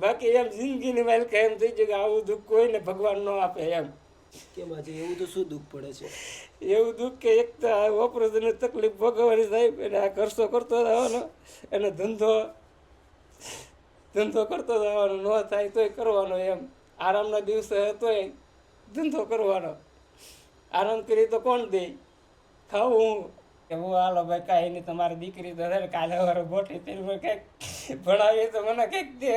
બાકી એમ જિંદગીની માલ કે એમ થઈ ગયું કે આવું દુઃખ કોઈને ભગવાન ન આપે એમ. કેમ આજે એવું તો શું દુઃખ પડે છે? એવું દુઃખ કે એક તો આ ઓપરેશનની તકલીફ ભોગવવાની સાહેબ એને આ ખર્ચો કરતો જવાનો અને ધંધો ધંધો કરતો જવાનો ન થાય તોય કરવાનો એમ. આરામના દિવસે તોય ધંધો કરવાનો. આરામ કરી તો કોણ દે? ખાવું હું. કે હું હાલો ભાઈ કાંઈ નહીં તમારી દીકરી તો છે કાલે સવારે બોટી થઈ કંઈક ભણાવીએ તો મને કંઈક દે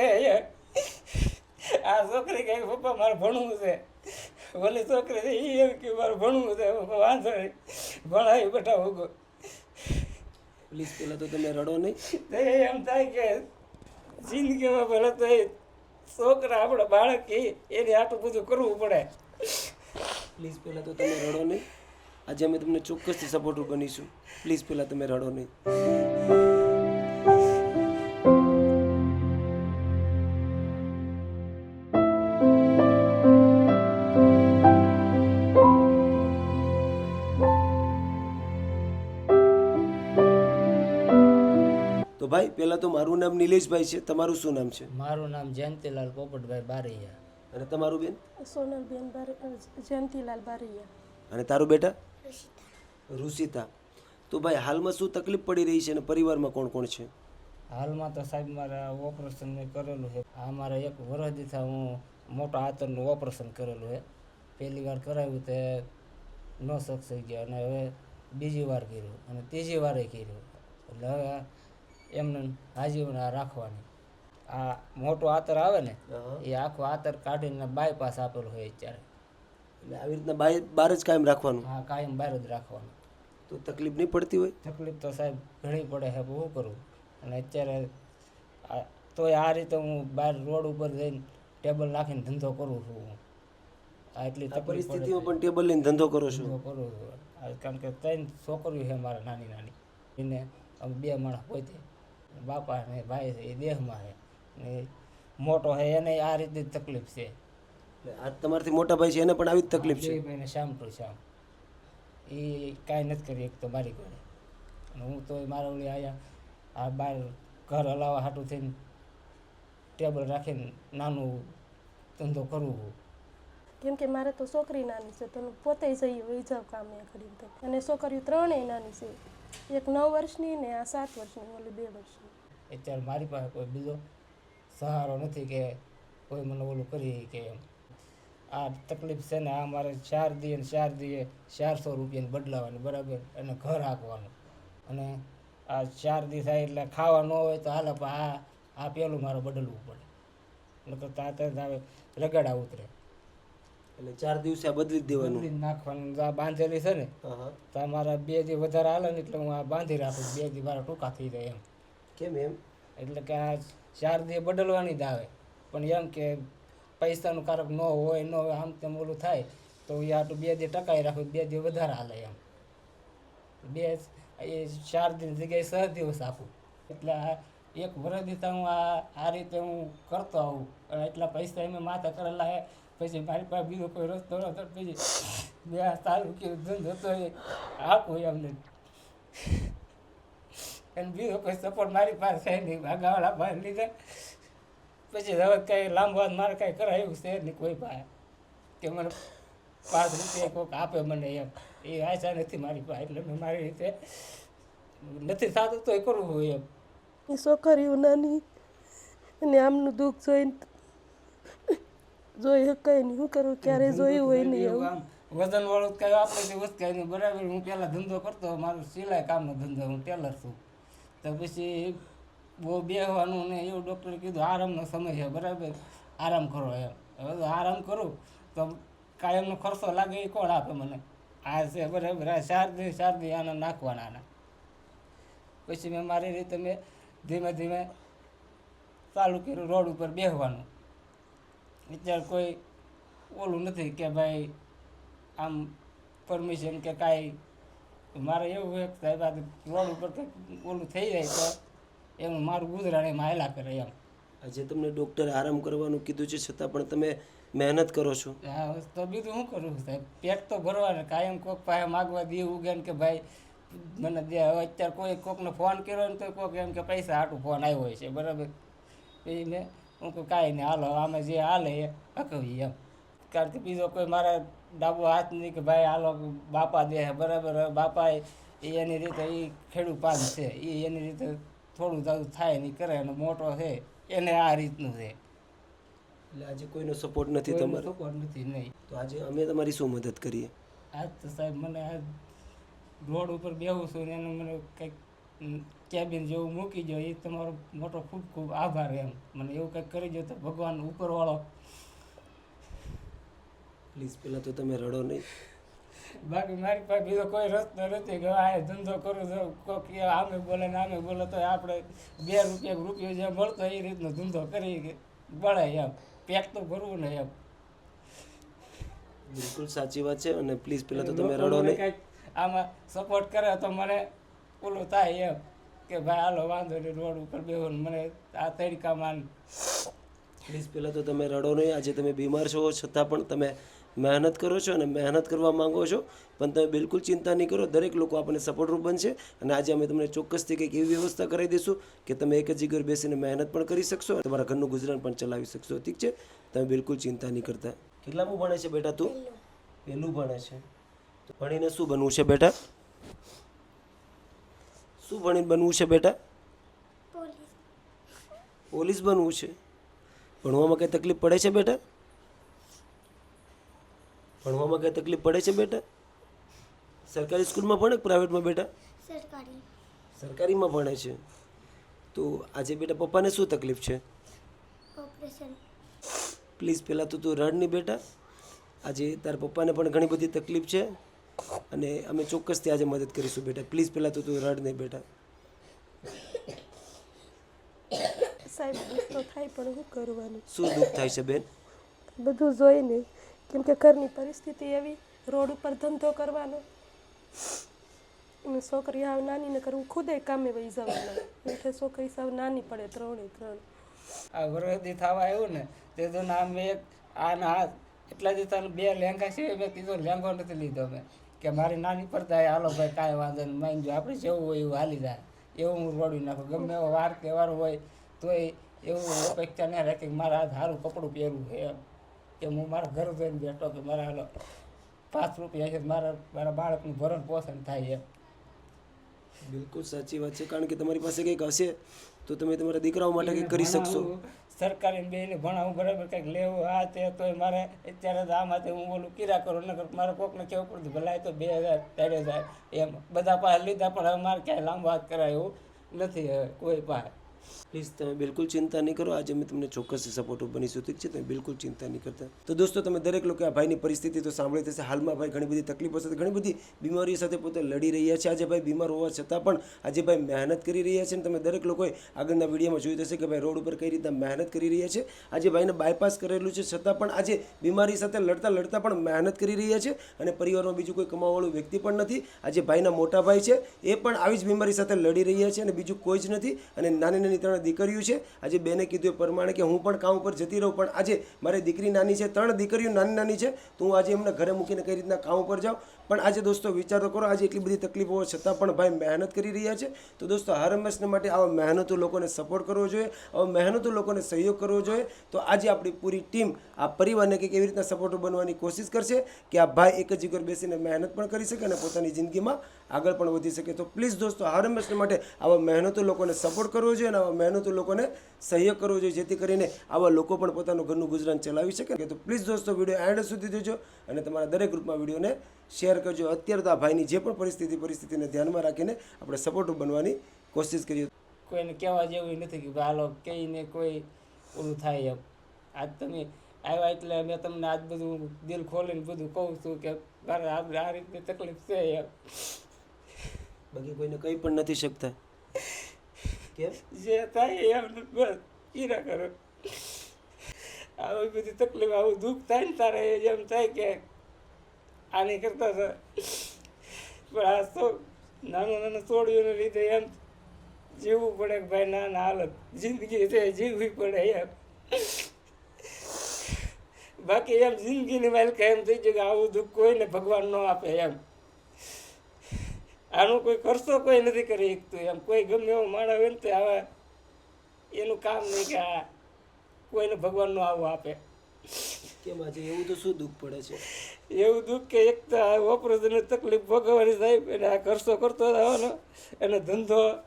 આ છોકરી કંઈક પપ્પા મારે ભણવું છે. ઓલી છોકરી છે એ એમ કે મારે ભણવું છે. વાંધો નહીં. ભણાવી બેઠા હું કહું. પ્લીઝ પહેલાં તો તમે રડો નહીં. તો એમ થાય કે જિંદગીમાં ભલે તો એ છોકરા આપણે બાળક એને આટલું બધું કરવું પડે. પ્લીઝ પહેલાં તો તમે રડો નહીં. આજે અમે તમને ચોક્કસથી સપોર્ટ બનીશું પ્લીઝ પહેલાં તમે રડો નહીં. તો ભાઈ પહેલાં તો મારું નામ નિલેશભાઈ છે. તમારું શું નામ છે? મારું નામ જયંતિલાલ પોપટભાઈ બારૈયા. અને તમારું બેન? સોનલબેન બાર જયંતિલાલ બારૈયા. અને તારું બેટા? રુષિતા તો ભાઈ હાલમાં શું તકલીફ પડી રહી છે અને પરિવારમાં કોણ કોણ છે? હાલમાં તો સાહેબ મારા ઓપરેશન મેં કરેલું છે. આ મારા એક વર્ષ થા હું મોટા આતરનું ઓપરેશન કરેલું છે. પહેલી વાર કરાવ્યું તે ન સક્સેસ ગયા અને હવે બીજી વાર કર્યું અને ત્રીજી વારે કર્યું. એટલે હવે એમને હાજીવને આ રાખવાની. આ મોટો આતર આવે ને એ આખો આતર કાઢીને બાયપાસ આપેલો હોય અત્યારે. એટલે આવી રીતના બાય બહાર જ કાયમ રાખવાનું? આ કાયમ બહાર જ રાખવાનું. તો તકલીફ નહીં પડતી હોય? તકલીફ તો સાહેબ ઘણી પડે છે શું કરું? અને અત્યારે તોય આ રીતે હું બહાર રોડ ઉપર જઈને ટેબલ નાખીને ધંધો કરું છું હું. આ એટલી પરિસ્થિતિમાં પણ ટેબલ લઈને ધંધો કરું છું? કરું છું. કારણ કે ત્રણ છોકરીઓ છે મારા નાની નાની. એને અમે બે માણસ પોતે બાપા ને ભાઈ છે એ દેહમાં છે. ને મોટો છે એને આ રીતે જ તકલીફ છે. તમારાથી મોટા ભાઈ છે એને પણ આવી જ તકલીફ છે? ભાઈને શામ ટુ શામ એ કાંઈ નથી કરી એક તો મારી ઘરે. અને હું તો મારા ઓલી આયા આ બહાર ઘર હલાવવા હાટું થઈને ટેબલ રાખીને નાનું ધંધો કરવું હું કેમ કે મારે તો છોકરી નાની છે તો પોતે જઈ હોય જાવ કામ કરીને કરી અને છોકરીઓ ત્રણેય નાની છે. એક નવ વર્ષની ને આ સાત વર્ષની ઓલી બે વર્ષની. અત્યારે મારી પાસે કોઈ બીજો સહારો નથી કે કોઈ મને ઓલું કરી કે એમ. આ તકલીફ છે ને આ મારે ચાર દીએ ને ચાર દીએ ચારસો રૂપિયાની બદલાવાની બરાબર? અને ઘર હાંકવાનું. અને આ ચાર દી થાય એટલે ખાવા ન હોય તો હાલે આ આ પેલું મારે બદલવું પડે. નકર તાતે આવે રગડા ઉતરે. એટલે ચાર દિવસે બદલી દેવાનું. બદલી નાખવાનું. આ બાંધેલી છે ને તો મારા બે દી વધારે હાલે ને એટલે હું આ બાંધી રાખું બે દી મારા ટૂંકા થઈ જાય એમ. કેમ એમ? એટલે કે આ ચાર દી બદલવાની જ આવે. પણ એમ કે પૈસાનું કારક ન હોય ન હોય, આમ તેમ ઓલું થાય, તો એ આટલું બે દી ટકાઈ રાખો, બે દી વધારે હાલે એમ. બે એ ચાર દિન જગ્યાએ છ દિવસ આપું. એટલે એક વર્ષ દીધા હું આ આ રીતે હું કરતો આવું. એટલા પૈસા એમ માથા કરેલા પછી મારી પાસે બીજો કોઈ રસ્તો નતો પછી મેં આ સારું કે ધંધો તો એ આપું એમને. અને બીજો કોઈ સપોર્ટ મારી પાસે નહીં, ભાગાવાળા પાસે લીધા પછી હવે કાંઈ લાંબો મારે કાંઈ કરાયું છે નહીં કોઈ પાસે. કે મને પાંચ રૂપિયા કોઈક આપે મને એમ. એ આશા નથી મારી પાસે. એટલે મેં મારી રીતે નથી થતું એ કરવું હોય એમ. એ છોકરીઓ નાની અને આમનું દુઃખ જોઈને જોઈ શકાય નહીં. શું કરું ક્યારે જોયું હોય નહીં એવું? વજન વાળું કઈ આપણે વસ્તુ નહીં. બરાબર હું પહેલાં ધંધો કરતો મારું સિલાઈ કામનો ધંધો હું ટેલર છું. તો પછી બહુ બેહવાનું ને એવું ડૉક્ટરે કીધું, આરામનો સમય છે, બરાબર? આરામ કરો એમ. હવે આરામ કરું, તો કાયમનો ખર્ચો લાગે એ કોણ આપે મને? આ છે, બરાબર, આ શારદી ચાર દી આને નાખવાના આના. પછી મેં મારી રીતે મેં ધીમે ધીમે ચાલુ કર્યું, રોડ ઉપર બેસવાનું અત્યારે કોઈ ઓલું નથી કે ભાઈ આમ પરમિશન કે કાંઈ. મારે એવું હોય સાહેબ આ રોડ ઉપર ઓલું થઈ જાય તો એમ મારું ગુજરાન એમાં હાલ્યા કરે એમ. આજે તમને ડૉક્ટરે આરામ કરવાનું કીધું છે છતાં પણ તમે મહેનત કરો છો. હા તો બીજું શું કરું સાહેબ? પેટ તો ભરવાનું કાયમ કોક પાસે માગવા દે ઉગે કે ભાઈ મને દે હવે અત્યારે કોઈ કોકને ફોન કર્યો ને તો કોક એમ કે પૈસા હાટું ફોન આવ્યો હોય છે બરાબર? પછી મેં હું કહું કાંઈ નહીં હાલો આમે જે હાલે એ હકવી એમ. કારણ કે બીજો કોઈ મારા ડાબો હાથ નહીં કે ભાઈ હાલો બાપા દે બરાબર? બાપા એ એની રીતે એ ખેડૂત પાન છે એ એની રીતે થોડું તારું થાય નહીં કરે અને મોટો છે એને આ રીતનું છે. એટલે આજે કોઈનો સપોર્ટ નથી તમારો? સપોર્ટ નથી નહીં. તો આજે અમે તમારી શું મદદ કરીએ? આજ તો સાહેબ મને આ રોડ ઉપર બેહું છું ને એનું મને કંઈક કેબિન જેવું મૂકી દો એ તમારો મોટો ખૂબ ખૂબ આભાર એમ. મને એવું કંઈક કરી દો તો ભગવાન ઉપરવાળો. પ્લીઝ પહેલાં તો તમે રડો નહીં. બાકી મારી પાસે બીજો કોઈ રસ્તો નથી કે આ ધંધો કરું તો કોક આમે બોલે ને આમે બોલે તો આપણે બે રૂપિયા રૂપિયો જે મળતો એ રીતનો ધંધો કરી કે બળાય એમ. પેક તો ભરવું ને એમ. બિલકુલ સાચી વાત છે અને પ્લીઝ પેલા તો તમે રડો ને નહીં આમાં સપોર્ટ કરે તો મને ઓલું થાય એમ કે ભાઈ હાલો વાંધો નહીં રોડ ઉપર બેહો ને મને આ તડકામાં પ્લીઝ પહેલાં તો તમે રડો નહીં આજે તમે બીમાર છો છતાં પણ તમે મહેનત કરો છો અને મહેનત કરવા માંગો છો પણ તમે બિલકુલ ચિંતા નહીં કરો. દરેક લોકો આપણને સપોર્ટરૂપ બનશે અને આજે અમે તમને ચોક્કસથી કંઈક એવી વ્યવસ્થા કરાવી દઈશું કે તમે એક જ જગ્યાએ બેસીને મહેનત પણ કરી શકશો અને તમારા ઘરનું ગુજરાન પણ ચલાવી શકશો. ઠીક છે? તમે બિલકુલ ચિંતા નહીં કરતા. કેટલામું ભણે છે બેટા તું? પહેલું. ભણે છે. તો ભણીને શું બનવું છે બેટા? શું ભણીને બનવું છે બેટા? પોલીસ બનવું છે. ભણવામાં કંઈ તકલીફ પડે છે બેટા? ભણવામાં કઈ તકલીફ પડે છે બેટા? સરકારી સ્કૂલમાં ભણે કે પ્રાઇવેટમાં બેટા? સરકારી. સરકારીમાં ભણે છે. તો આજે બેટા પપ્પાને શું તકલીફ છે? ઓપરેશન. પ્લીઝ પહેલાં તો તું રડ નહીં બેટા. આજે તારા પપ્પાને પણ ઘણી બધી તકલીફ છે અને અમે ચોક્કસથી આજે મદદ કરીશું બેટા. પ્લીઝ પહેલાં તો તું રડ નહીં બેટા. સાહેબ દુઃખ તો થાય પણ શું કરવાનું? શું દુઃખ થાય છે બેન? બધું જોઈને કેમ કે ઘરની પરિસ્થિતિ એવી, રોડ ઉપર ધંધો કરવાનો. અને છોકરી આવ નાની ને કરવું ખુદે કામે વહી જવાના એટલે છોકરી સાવ નાની પડે ત્રણે ત્રણ. આ વરદી થવા આવ્યું ને, તે તો ના મેં એક, આ ના આ. એટલા દિવસ તને બે લેંગા છે મેં કીધો લેંઘો નથી લીધો મેં કે મારી નાની પડતા હાલો ભાઈ, કાંઈ વાંધો નહીં માની જો આપણે જેવું હોય એવું હાલી જાય. એવું હું રોડી નાખું, ગમે એવો વાર તહેવાર હોય તોય એવું અપેક્ષા ના રાખે કે મારે આ સારું કપડું પહેરવું એમ. કે હું મારા ઘર જઈને બેઠો કે મારા હાલો પાંચ રૂપિયા છે મારા મારા બાળકનું ભરણ પોષણ થાય એમ. બિલકુલ સાચી વાત છે કારણ કે તમારી પાસે કંઈક હશે તો તમે તમારા દીકરાઓ માટે કંઈક કરી શકશો. સરકારી બેને ભણાવું બરાબર કંઈક લેવું આ તે તોય મારે અત્યારે તો આમાંથી હું બોલું કિરા કરું નગર મારે કોકને કેવું પડતું ભલાય તો બે હજાર ત્રણ હજાર એમ. બધા પાસે લીધા પણ હવે મારે ક્યાંય લાંબો હાથ કરાય એવું નથી હવે કોઈ પાસે. પ્લીઝ તમે બિલકુલ ચિંતા નહીં કરો. આજે અમે તમને ચોક્કસ સપોર્ટ બનીશું, ઠીક છે? તમે બિલકુલ ચિંતા નહીં કરતા. તો દોસ્તો, તમે દરેક લોકો આ ભાઈની પરિસ્થિતિ તો સાંભળી થશે હાલમાં ભાઈ ઘણી બધી તકલીફો સાથે, ઘણી બધી બીમારીઓ સાથે પોતે લડી રહ્યા છે. આજે ભાઈ બીમાર હોવા છતાં પણ આજે ભાઈ મહેનત કરી રહ્યા છે અને તમે દરેક લોકોએ આગળના વિડીયોમાં જોયું થશે કે ભાઈ રોડ ઉપર કઈ રીતના મહેનત કરી રહ્યા છે. આજે ભાઈને બાયપાસ કરેલું છે. છતાં પણ આજે બીમારી સાથે લડતા લડતા પણ મહેનત કરી રહ્યા છે અને પરિવારમાં બીજું કોઈ કમાવાવાળું વ્યક્તિ પણ નથી. આજે ભાઈના મોટા ભાઈ છે. એ પણ આવી જ બીમારી સાથે લડી રહ્યા છે અને બીજું કોઈ જ નથી અને નાની નાની ત્રણ દીકરીઓ છે. આજે બેને કીધું એ પ્રમાણે કે હું પણ કામ ઉપર જતી રહું, પણ આજે મારી દીકરી નાની છે, ત્રણ દીકરીઓ નાની નાની છે. તો હું આજે એમને ઘરે મૂકીને કઈ રીતના કામ ઉપર જાઉં? પણ આજે દોસ્તો વિચારો કરો, આજે એટલી બધી તકલીફો છતાં પણ ભાઈ મહેનત કરી રહ્યા છે. તો દોસ્તો હર હંમેશને માટે આવા મહેનતો લોકોને સપોર્ટ કરવો જોઈએ, આવા મહેનતો લોકોને સહયોગ કરવો જોઈએ. તો આજે આપણી પૂરી ટીમ આ પરિવારને કંઈક એવી રીતના સપોર્ટર બનવાની કોશિશ કરશે કે આ ભાઈ એક જ જગ્યાએ બેસીને મહેનત પણ કરી શકે અને પોતાની જિંદગીમાં આગળ પણ વધી શકે. તો પ્લીઝ દોસ્તો હર હંમેશને માટે આવા મહેનતો લોકોને સપોર્ટ કરવો જોઈએ અને આવા મહેનતો લોકોને સહયોગ કરવો જોઈએ, જેથી કરીને આવા લોકો પણ પોતાનું ઘરનું ગુજરાન ચલાવી શકે. તો પ્લીઝ દોસ્તો વીડિયો એન્ડ સુધી જોજો અને તમારા દરેક ગ્રુપમાં વિડીયોને શેર કરજો. અત્યારે તો આ ભાઈની જે પણ પરિસ્થિતિ પરિસ્થિતિને ધ્યાનમાં રાખીને આપણે સપોર્ટ બનવાની કોશિશ કરીએ. કોઈને કહેવા જેવું નથી કે હાલો કહીને કોઈ ઓલું થાય એમ. આજ તમે આવ્યા એટલે મેં તમને આજ બધું દિલ ખોલીને બધું કહું છું કે મારે આ આ રીતની તકલીફ છે એમ. બાકી કોઈને કંઈ પણ નથી શકતા. કેમ? જે થાય એમ બસ ઈરા કરો. આવી બધી તકલીફ આવું દુઃખ થાય ને તારે એમ થાય કે આની કરતા તો પણ આ તો નાનું નાનું તોડ્યુંને લીધે એમ જીવવું પડે કે ભાઈ ના ના હાલત. જિંદગી છે, જીવવી પડે એમ. બાકી એમ જિંદગીની માલિક એમ થઈ જાય કે આવું દુઃખ કોઈને ભગવાન ન આપે એમ. આનું કોઈ કરશો કોઈ નથી કરી શકતું એમ. કોઈ ગમે એવો માણસ હોય ને તો આવા એનું કામ નહીં કે આ કોઈને ભગવાનનો આવું આપે. કેમ આજે એવું તો શું દુઃખ પડે છે? એવું દુઃખ કે એક તો આ ઓપરેશનની તકલીફ ભોગવવાની સાહેબ એને આ ખર્ચો કરતો જવાનો એને ધંધો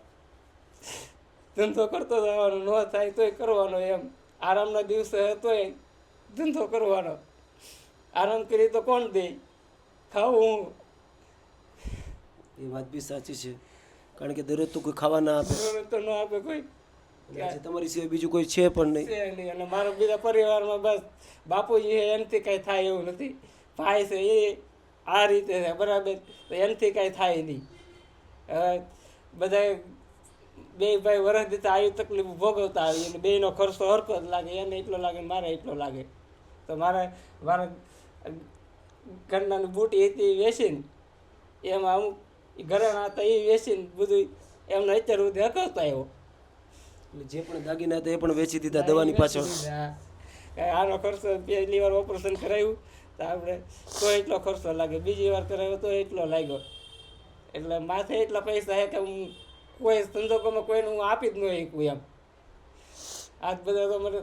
ધંધો કરતો જવાનો ન થાય તોય કરવાનો એમ. આરામના દિવસે તોય ધંધો કરવાનો. આરામ કરી તો કોણ દે? ખાવું હું. એ વાત બી સાચી છે. કારણ કે દરરોજ તો કોઈ ખાવા ના આપે. તો ન આપે કોઈ. અને તમારી સિવાય બીજું કોઈ છે પણ નહીં. નહીં. અને મારા બીજા પરિવારમાં બસ બાપુજી છે, એનાથી કાંઈ થાય એવું નથી. ભાઈ છે એ આ રીતે છે, બરાબર. તો એનાથી કાંઈ થાય નહીં. બધા બે ભાઈ વરસ દીધા આવી તકલીફ ભોગવતા આવી. અને બેનો ખર્ચો હરકો જ લાગે. એને એટલો લાગે મારે એટલો લાગે. તો મારે, મારા ઘરનાની બુટી હતી એ વેચીને, એમાં અમુક ઘરેણા હતા એ વેચીને બધું એમને અત્યારે સુધી હકવતા આવ્યો. જે પણ દાગીના હતા એ પણ વેચી દીધા દવાની પાછળ. આનો ખર્ચો પહેલી વાર ઓપરેશન કરાવ્યું તો આપણે તો એટલો ખર્ચો લાગે. બીજી વાર કરાવ્યો તો એટલો લાગ્યો. એટલે માથે એટલા પૈસા હે કે હું કોઈ સંજોગોમાં કોઈને હું આપી જ ન શકું એમ. આજ બધા તો મને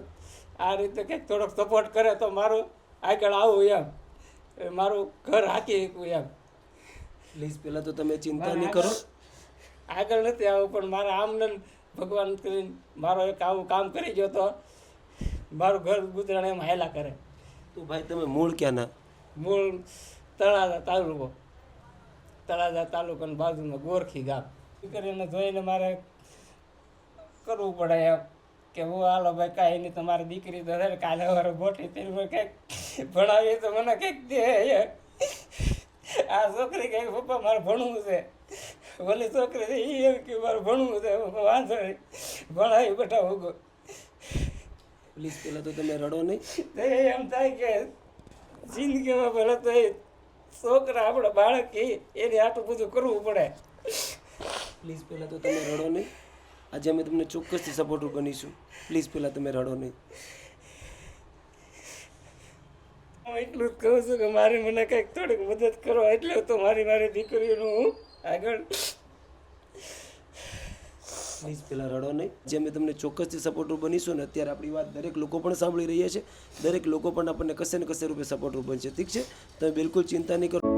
આ રીતે કંઈક થોડોક સપોર્ટ કરે તો મારું આગળ આવું એમ. મારું ઘર હાકી શકું એમ. પ્લીઝ પહેલાં તો તમે ચિંતા નહીં કરો. આગળ આગળ નથી આવું પણ મારા આમને ભગવાન કરીને મારો એક આવું કામ કરી ગયો તો મારું ઘર ગુજરાણ એમ હાયલા કરે. તો ભાઈ તમે મૂળ ક્યાંના? મૂળ તળાજા તાલુકો. તળાજા તાલુકાની બાજુમાં ગોરખી ગામ. કરીને જોઈને મારે કરવું પડે એમ કે હું હાલો ભાઈ કાંઈ નહીં તમારી દીકરી તો કાલે સવારે મોટી તેલ કંઈક ભણાવીએ તો મને કંઈક દે આ છોકરી કંઈક પપ્પા મારે ભણવું છે. ઓલી છોકરી એ એમ કે મારે ભણવું છે વાંધો નહીં. ભણાવી બેઠા ઉગો. પ્લીઝ પહેલાં તો તમે રડો નહીં. એમ થાય કે જિંદગીમાં પહેલાં તો એ છોકરા આપણા બાળક એને આટલું બધું કરવું પડે. પ્લીઝ પહેલાં તો તમે રડો નહીં. આજે અમે તમને ચોક્કસથી સપોર્ટર બનીશું. પ્લીઝ પહેલાં તમે રડો નહીં. હું એટલું જ કહું છું કે મારે મને કંઈક થોડીક મદદ કરો એટલે તો મારી મારી દીકરીઓનું હું આગળ. પ્લીઝ પેલા રડો નહીં. જે અમે તમને ચોક્કસથી સપોર્ટરૂપ બનીશું ને અત્યારે આપણી વાત દરેક લોકો પણ સાંભળી રહ્યા છે. દરેક લોકો પણ આપણને કશે ને કશે રૂપે સપોર્ટરૂપ બનશે. ઠીક છે? તમે બિલકુલ ચિંતા નહીં કરો.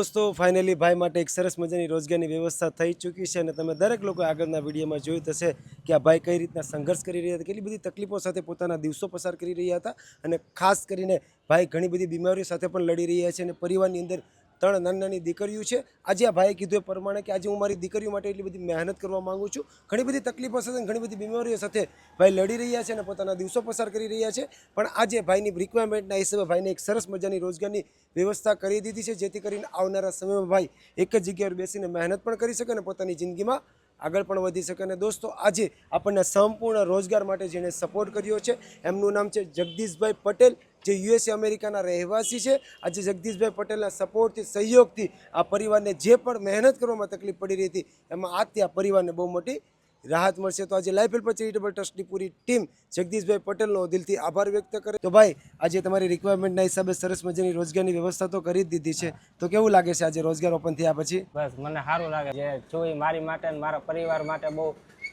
દોસ્તો ફાઇનલી ભાઈ માટે એક સરસ મજાની રોજગારની વ્યવસ્થા થઈ ચૂકી છે અને તમે દરેક લોકો આગળના વિડીયોમાં જોયું થશે કે આ ભાઈ કઈ રીતના સંઘર્ષ કરી રહ્યા હતા, કેટલી બધી તકલીફો સાથે પોતાના દિવસો પસાર કરી રહ્યા હતા અને ખાસ કરીને ભાઈ ઘણી બધી બીમારીઓ સાથે પણ લડી રહ્યા છે અને પરિવારની અંદર ત્રણ નાની નાની દીકરીઓ છે. આજે આ ભાઈએ કીધું એ પ્રમાણે કે આજે હું મારી દીકરીઓ માટે એટલી બધી મહેનત કરવા માગું છું. ઘણી બધી તકલીફો સાથે ઘણી બધી બીમારીઓ સાથે ભાઈ લડી રહ્યા છે અને પોતાના દિવસો પસાર કરી રહ્યા છે. પણ આજે ભાઈની રિક્વાયરમેન્ટના હિસાબે ભાઈને એક સરસ મજાની રોજગારની વ્યવસ્થા કરી દીધી છે. જેથી કરીને આવનારા સમયમાં ભાઈ એક જ જગ્યાએ બેસીને મહેનત પણ કરી શકે અને પોતાની જિંદગીમાં આગળ પણ વધી શકે. અને દોસ્તો, આજે આપણને સંપૂર્ણ રોજગાર માટે જેણે સપોર્ટ કર્યો છે, એમનું નામ છે જગદીશભાઈ પટેલ. જે યુએસએ અમેરિકાના રહેવાસી છે આજે જગદીશભાઈ પટેલના સપોર્ટથી સહયોગથી આ પરિવારને જે પણ મહેનત કરવામાં તકલીફ પડી રહી હતી એમાં આજથી આ પરિવારને બહુ મોટી રાહત મળશે. તો આજે લાઈફ હેલ્પ ચેરિટેબલ ટ્રસ્ટની પૂરી ટીમ જગદીશભાઈ પટેલનો દિલથી આભાર વ્યક્ત કરે. તો ભાઈ આજે તમારી રિક્વાયરમેન્ટના હિસાબે સરસ મજાની રોજગારની વ્યવસ્થા તો કરી જ દીધી છે. તો કેવું લાગે છે આજે રોજગાર ઓપન થયા પછી? બસ મને સારું લાગે છે. જોઈ મારી માટે મારા પરિવાર માટે બહુ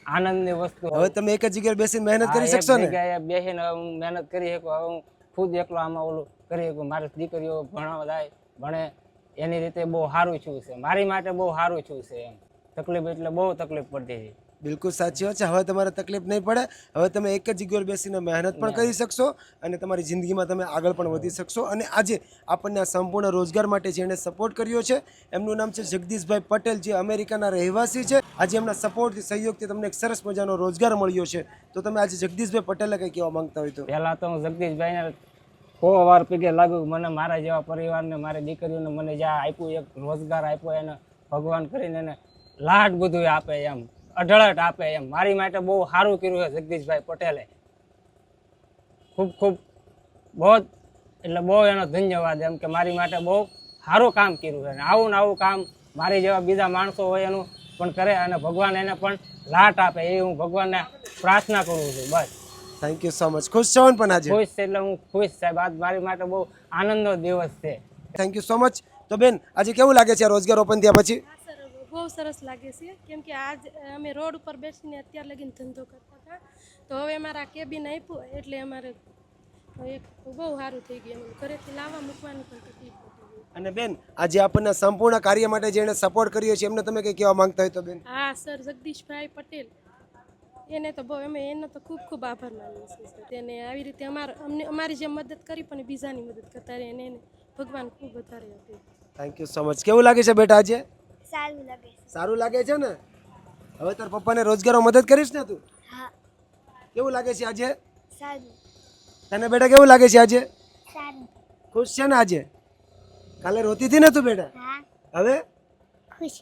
આનંદની વસ્તુ. હવે તમે એક જ જગ્યાએ બેસીને મહેનત કરી શકશો ને? બેસીને મહેનત કરી શકું. હવે હું ખુદ એકલો આમાં ઓલું કરી શકું મારી દીકરીઓ ભણવા જાય, ભણે, એની રીતે બહુ સારું છું છે. મારી માટે બહુ સારું છું છે એમ. તકલીફ એટલે બહુ તકલીફ પડતી હતી. બિલકુલ સાચી વાત છે. હવે તમારે તકલીફ નહીં પડે. હવે તમે એક જ જગ્યાએ બેસીને મહેનત પણ કરી શકશો અને તમારી જિંદગીમાં તમે આગળ પણ વધી શકશો. અને આજે આપણને આ સંપૂર્ણ રોજગાર માટે જેણે સપોર્ટ કર્યો છે એમનું નામ છે જગદીશભાઈ પટેલ જે અમેરિકાના રહેવાસી છે. આજે એમના સપોર્ટથી સહયોગથી તમને એક સરસ મજાનો રોજગાર મળ્યો છે. તો તમે આજે જગદીશભાઈ પટેલને કંઈ કહેવા માંગતા હોય તો? પહેલા તો હું જગદીશભાઈને સો વાર પીગે લાગ્યું મને મારા જેવા પરિવારને મારી દીકરીઓને મને જ્યાં આપ્યું એક રોજગાર આપ્યો એને ભગવાન કરીને એને લાટ બધું આપે એમ. અઢળટ આપે એમ. મારી માટે બહુ સારું કર્યું છે જગદીશભાઈ પટેલે. ખૂબ ખૂબ બહુ એટલે બહુ એનો ધન્યવાદ એમ કે મારી માટે બહુ સારું કામ કર્યું છે. અને આવું ને આવું કામ મારી જેવા બીજા માણસો હોય એનું પણ કરે અને ભગવાન એને પણ લાટ આપે એ હું ભગવાનને પ્રાર્થના કરું છું. બસ. થેન્ક યુ સો મચ ખુશ છો ને પણ આજે? ખુશ છે એટલે હું ખુશ સાહેબ આજ મારી માટે બહુ આનંદનો દિવસ છે. થેન્ક યુ સો મચ તો બેન આજે કેવું લાગે છે? રોજગાર ઓપન થયા પછી? બહુ સરસ લાગે છે. કેમ કે આજ અમે રોડ ઉપર બેસીને અત્યાર લગીને ધંધો કરતા હતા. તો હવે અમારા કેબિન આપ્યું એટલે અમારે એક બહુ સારું થઈ ગયું ઘરેથી લાવવા મૂકવાની પણ તકલીફ અને બેન આજે આપણને સંપૂર્ણ કાર્ય માટે જેણે સપોર્ટ કર્યો છે એમને તમે કંઈ કહેવા માંગતા હોય તો બેન? હા સર જગદીશભાઈ પટેલ. એને તો બહુ અમે એનો તો ખૂબ ખૂબ આભાર માનીએ છીએ તેને આવી રીતે અમાર અમને અમારી જે મદદ કરી પણ બીજાની મદદ કરતા રહે અને એને ભગવાન ખૂબ વધારે આપે. થેન્ક યુ સો મચ કેવું લાગે છે બેટા આજે? સારું લાગે છે. સારું લાગે છે ને? હવે તાર પપ્પાને રોજગારમાં મદદ કરીશ ને તું? હા. કેવું લાગે છે આજે? સારું. તને બેટા કેવું લાગે છે આજે? સારું. ખુશ છે ને આજે? કાલે રોતી હતી ને તું બેટા? હા. હવે? ખુશ.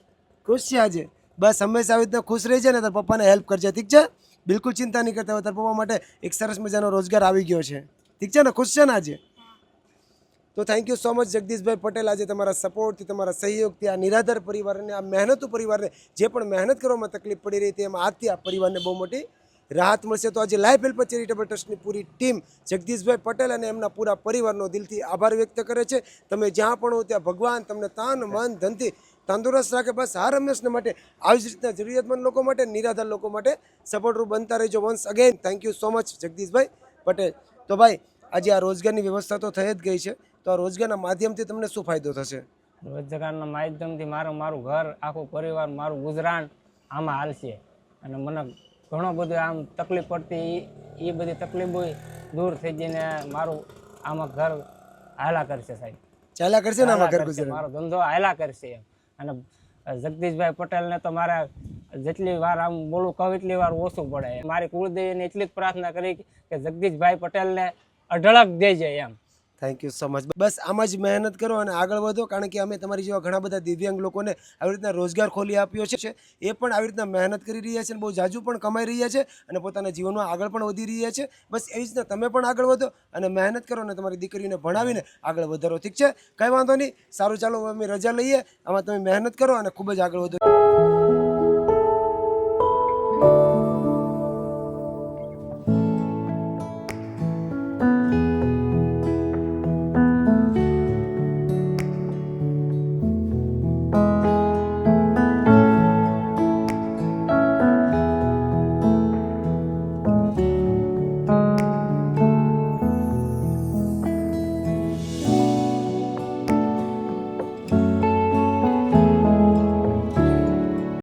ખુશ છે આજે? બસ હંમેશા આવી રીતના ખુશ રહેજે ને તાર પપ્પાને હેલ્પ કરજે ઠીક છે? બિલકુલ ચિંતા નહીં કરતા હવે તાર પપ્પા માટે એક સરસ મજાનો રોજગાર આવી ગયો છે. ઠીક છે ને? ખુશ છે ને આજે? તો thank you so much Jagdishbhai Patel. આજે તમારા સપોર્ટથી તમારા સહયોગથી, આ નિરાધાર પરિવારને, આ મહેનતુ પરિવારને જે પણ મહેનત કરવામાં તકલીફ પડી રહી હતી એમાં આજથી આ પરિવારને બહુ મોટી રાહત મળશે. તો આજે લાઈફ હેલ્પ ચેરિટેબલ ટ્રસ્ટની પૂરી ટીમ જગદીશભાઈ પટેલ અને એમના પૂરા પરિવારનો દિલથી આભાર વ્યક્ત કરે છે. તમે જ્યાં પણ હો, ત્યાં ભગવાન તમને તન, મન, ધનથી તંદુરસ્ત રાખે. બસ હાર હંમેશને માટે આવી જ રીતના જરૂરિયાતમંદ લોકો માટે, નિરાધાર લોકો માટે સપોર્ટરૂપ બનતા રહેજો. Once again thank you so much Jagdishbhai Patel. તો ભાઈ, આજે આ રોજગારની વ્યવસ્થા તો થઈ જ ગઈ છે. તો આ રોજગારના માધ્યમથી તમને શું ફાયદો થશે? રોજગારના માધ્યમથી મારું મારું ઘર આખું પરિવાર મારું ગુજરાન આમાં હાલશે. અને મને ઘણો બધો આમ તકલીફ પડતી એ બધી તકલીફો દૂર થઈ જઈને મારું આમાં ઘર હાલા કરશે સાહેબ. ચાલ્યા કરશે ને આમાં ઘર ગુજરાન? મારો ધંધો હાલા કરશે એમ. અને જગદીશભાઈ પટેલને તો મારે જેટલી વાર આમ બોલું કહું એટલી વાર ઓછું પડે. મારી કુળદેવીને એટલી જ પ્રાર્થના કરી કે જગદીશભાઈ પટેલને અઢળક દેજે એમ. થેન્ક યુ સો મચ બસ આમ જ મહેનત કરો અને આગળ વધો, કારણ કે અમે તમારી જેવા ઘણા બધા દિવ્યાંગ લોકોને આવી રીતના રોજગાર ખોલી આપ્યો છે એ પણ આવી રીતના મહેનત કરી રહ્યા છે અને બહુ જાજુ પણ કમાઈ રહ્યા છે અને પોતાના જીવનમાં આગળ પણ વધી રહ્યા છે. બસ એવી રીતના તમે પણ આગળ વધો અને મહેનત કરો અને તમારી દીકરીને ભણાવીને આગળ વધારો. ઠીક છે? કંઈ વાંધો નહીં. સારું, ચાલો અમે રજા લઈએ. આમાં તમે મહેનત કરો અને ખૂબ જ આગળ વધો.